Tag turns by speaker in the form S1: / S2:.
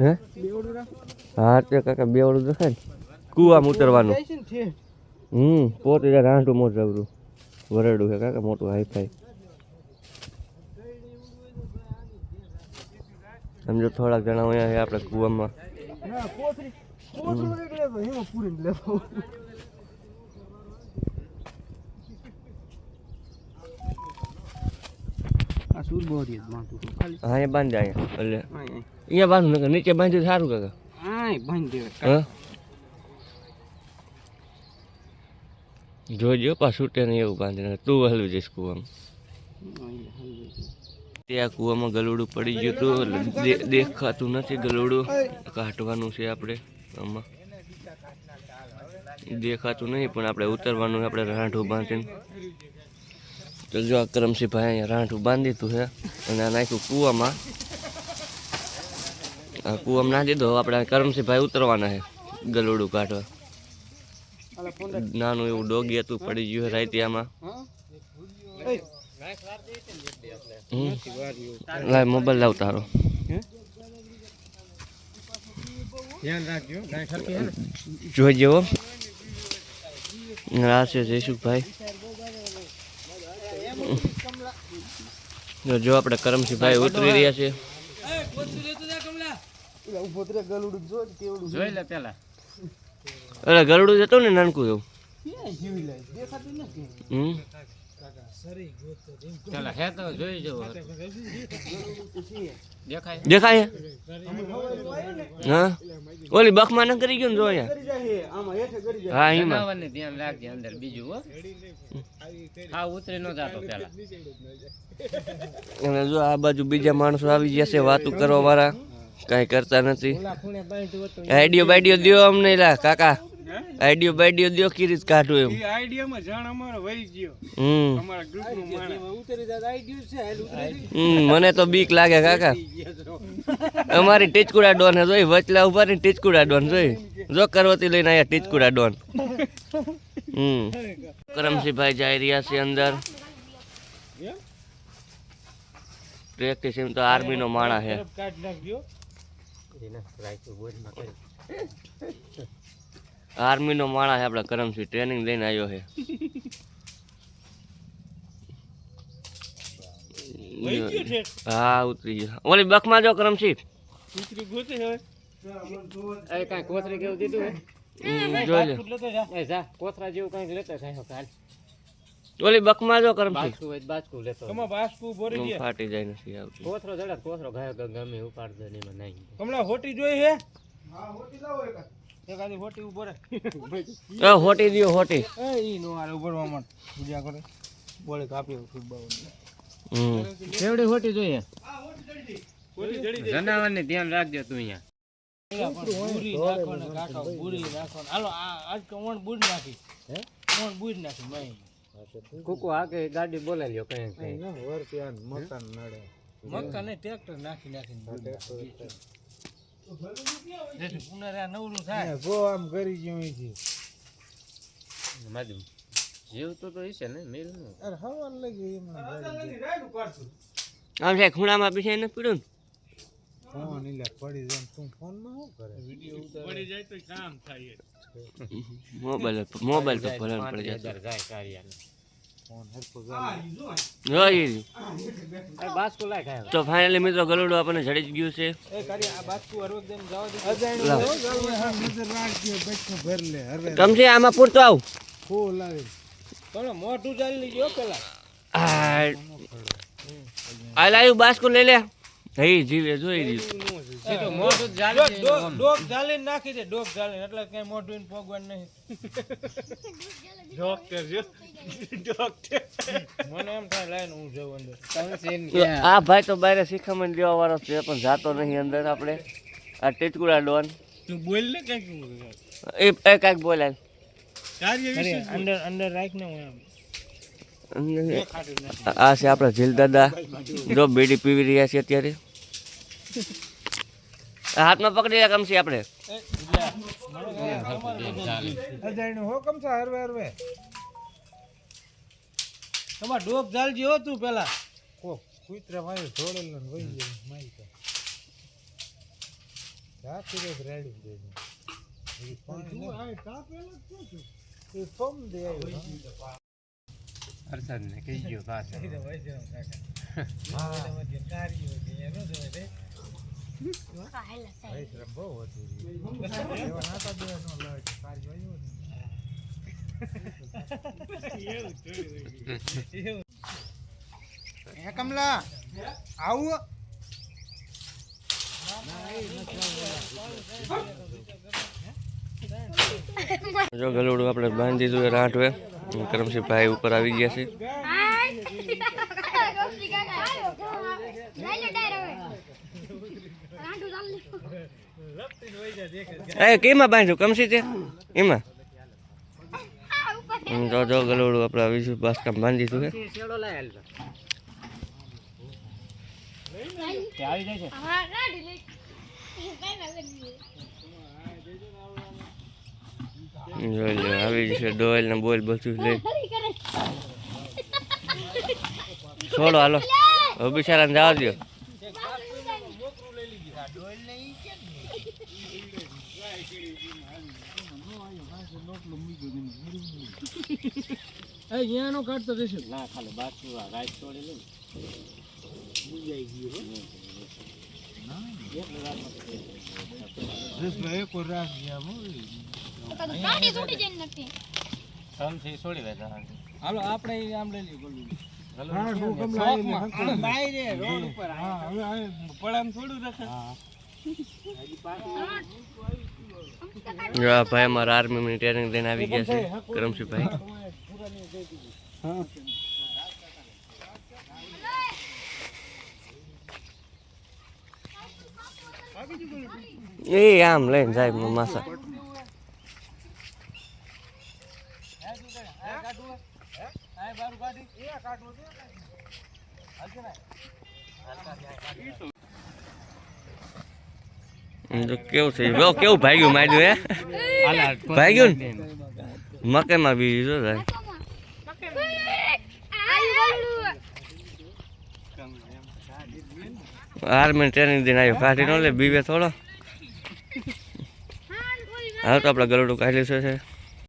S1: હે? તે કાકા બે વડું દેખાય ને. કુવામાં ઉતરવાનું હમ પોતે રાંઢું મોટ જબરું વરડું છે કાકા મોટું હાઈ ફાઈ સમજો થોડાક જણા અહીંયા આપણે કુવામાં. હા અહીંયા બાંધે અહીંયા એટલે. અહીંયા. બાંધું નકર નીચે બાંધ્યું સારું કાકા.
S2: આય બાંધી દે
S1: હા? જોજો પાછું તેને એવું બાંધીને તું હલવી જઈશ કુવામાં. ત્યાં કૂવામાં ગલુડું પડી ગયું હતું. દેખાતું નથી ગલુડું. કાઢવાનું છે આપણે આમાં. દેખાતું નહીં, પણ આપણે ઉતરવાનું આપણે રાંઠું બાંધીને. તો જો આ અહીંયા રાંઠું બાંધી દીધું છે અને આ નાખ્યું કૂવામાં. આ કૂવામાં ના દીધો. આપણે કરમસિંહભાઈ ઉતરવાના છે ગલુડું કાઢવા. નાનું એવું ડોગી હતું, પડી ગયું હમ. લાય મોબાઈલ લાવ તારો. જોઈ જેવો આ છે જયસુખભાઈ. જો જો આપણે કરમસિંહભાઈ ઉતરી રહ્યા છે. અરે ગરડું જતું ને નાનકું એવું. હમ?
S3: દેખાય?
S1: દેખાય હા? ઓલી બખમાં ન કરી ગયો ને જો અહીંયા?
S2: કરી જાય આમાં હેઠે કરી જાય.
S1: હા એમાં.
S3: ધ્યાન રાખજે અંદર બીજું હો. હા ઉતરી ન જાતો પેલા
S1: અને જો આ બાજુ બીજા માણસો આવી ગયા છે વાતું કરવા વાળા કાંઈ કરતા નથી. આઈડિયો બાઈડિયો દ્યો અમને લા કાકા. આઈડિયો બાઈડિયો દ્યો કી રીત કાઢું એમ.
S2: આઈડિયામાં જાણ અમારો વહી ગયો.
S1: હમ.
S2: અમારા ગ્રુપનું માણસ. ઉતરી જાય આઈડિયો છે હાલ ઉતરી
S1: હમ મને તો બીક લાગે કાકા. અમારી ટીચકુડા ડોન હે જોઈ વચલા ઊભા ની ટીચકુડા ડોન જોઈ. જો કરવતી લઈને આયા ટીચકુડા ડોન. હમ. કરમસિંહભાઈ જઈ રહ્યા છે અંદર. પ્રેક્ટિસ એમ તો આર્મી નો માણા હે
S2: કાઢ નાખજો.
S1: માં નો માણા માણસ આપણા કરમસિંહ ટ્રેનિંગ લઈને આવ્યો છે. હા ઉતરી ગયો. ઓલી બખમાં જો કરમસિંહ
S2: ઉતરી ગોતે હવે.
S3: એ કાંઈ કોથરી કેવું દીધું હે?
S1: જોઈ લે.
S2: જા.
S3: કોથરા જેવું કંઈક લેતો થાય કાલ.
S1: ઓલી બખમાં જો
S3: કરમ હોય તો લેતો
S2: કમા બાસ્કુ ગયા
S1: ફાટી જાય નથી આવતી.
S3: કોથરો જડે કોથરો ગાયો ગમે ઉપાડ દે ને નહીં
S2: કમલા હોટી જોઈ હે? હા હોટી લાવો એક એકાદી હોટી ઊભો
S1: એ હોટી દ્યો હોટી.
S2: એ ઈ નો આરે ઉભરવા માંડ. પૂજા કરે બોલે કાપી ફૂટબાવ
S1: હમ.
S3: કેવડી ખોટી જોઈએ?
S2: હોટી જડી
S3: જનાવરને ધ્યાન રાખજો તું અહીંયા.
S2: બુરી નાખો ને કાકા બુરી નાખો હાલો આ આજ કોણ બુર નાખી. હે? કોણ બુર નાખી મેં
S3: કુકુ આ ગાડી બોલાઈ લ્યો કઈ કઈ
S2: વર ત્યાં મકાન નડે. મકાન ને ટ્રેક્ટર નાખી પુનરા નવરું થાય. ગો આમ કરી ગયું છે
S3: માધુ જીવતું તો હશે ને મેલનું.
S2: અરે હવા લગી
S1: આમ છે ખૂણામાં બેસાઈ ને? પીડ્યું
S2: ફોન ઇલા પડી જાય તું ફોનમાં શું કરે? વિડિયો પડી જાય તો કામ થાય
S1: મોબાઈલ મોબાઈલ તો ભલે પડી જતો
S3: જાય કાર્યાને.
S1: તો ફાઇનલી મિત્રો ગલુડું આપણને જડી ગયું છે. કમસે આમાં પૂરતો આવ.
S2: મોઢું ચાલી લીધો પેલા
S1: આ લાયું બાસ્કો લઈ લે. હઈ જીવે, જોઈ રહ્યું
S3: મોઢું જાળી.
S2: ડોક નાખી દે ડોક ચાલીને એટલે કઈ મોઢું ને પોગવાનું નહીં. ડોક્ટર જો. ડોક્ટર મને એમ થાય લાઈન હું જઉં અંદર.
S3: તમે છે ને કે
S1: આ ભાઈ તો બહાર શિખામણ દેવા વાળો છે પણ જાતો નહીં અંદર આપણે. આ ટીચકુડા ડોન.
S2: તું બોલ ને કંઈક
S1: એ એ કાંઈક બોલે.
S2: અંદર અંદર રાખ ને હું એમ.
S1: આ છે આપણા જીલ દાદા જો બીડી પીવી રહ્યા છે અત્યારે. હાથમાં પકડી લે કમસી આપણે.
S4: હો કમ છે હરવે હરવે.
S2: તમારે ડોક જાલજી હો તું પેલા.
S4: કોક કુતરે મારી જોડેલો ને વહી ગયો માઈ તો રાખી દે રેડી દે એ પાણી ને. એ ફોમ દે આવ્યો
S3: હર્ષદ ને કહી ગયો પાછો.
S4: ભાઈ શ્રમ કમલા આવું?
S1: જો ગલુડું આપણે બાંધી દીધું એ રાઠવે કરમસિંહ ભાઈ ઉપર આવી ગયા છે. એ કેમાં બાંધ્યું? કમસી તે એમાં? હમ, જો જો ગલુડું આપણે આવી છું. બાંધી દીધું છે જોઈ લે આવી જશે ડોયલ ને બોલ બધું લઈ. છોડો હાલો. બિચારાને જવા દો
S2: એ યાનો કાઢતો રહેશે.
S3: ના ખાલી બાજુ આ રાઈસ તોડી લઉં
S4: રાખ ગયા
S2: હાલો આપણે આમ લઈ લઈએ ગોલું.
S4: હા ડો કમલા આવીને હંકલ.
S2: બાય રે રોડ ઉપર
S4: હા હવે હવે
S2: પડામ થોડું રખે.
S1: ભાઈ અમારા આર્મીની ટ્રેનિંગ લઈને આવી ગયા છે. કરમસિંહ ભાઈ એ આમ લઈને જાય માસા
S2: આ બારું કાઢી એ કાઢવું
S1: જો કેવું છે જો કેવું ભાગ્યું માર્યું હે ભાગ્યું ને મકાઈમાં બી જો આર્મી ટ્રેનિંગ દઈને આવ્યો. કાઢી નો લે બીવે થોડો. હાલ તો આપણે ગરડું કાઢી છે.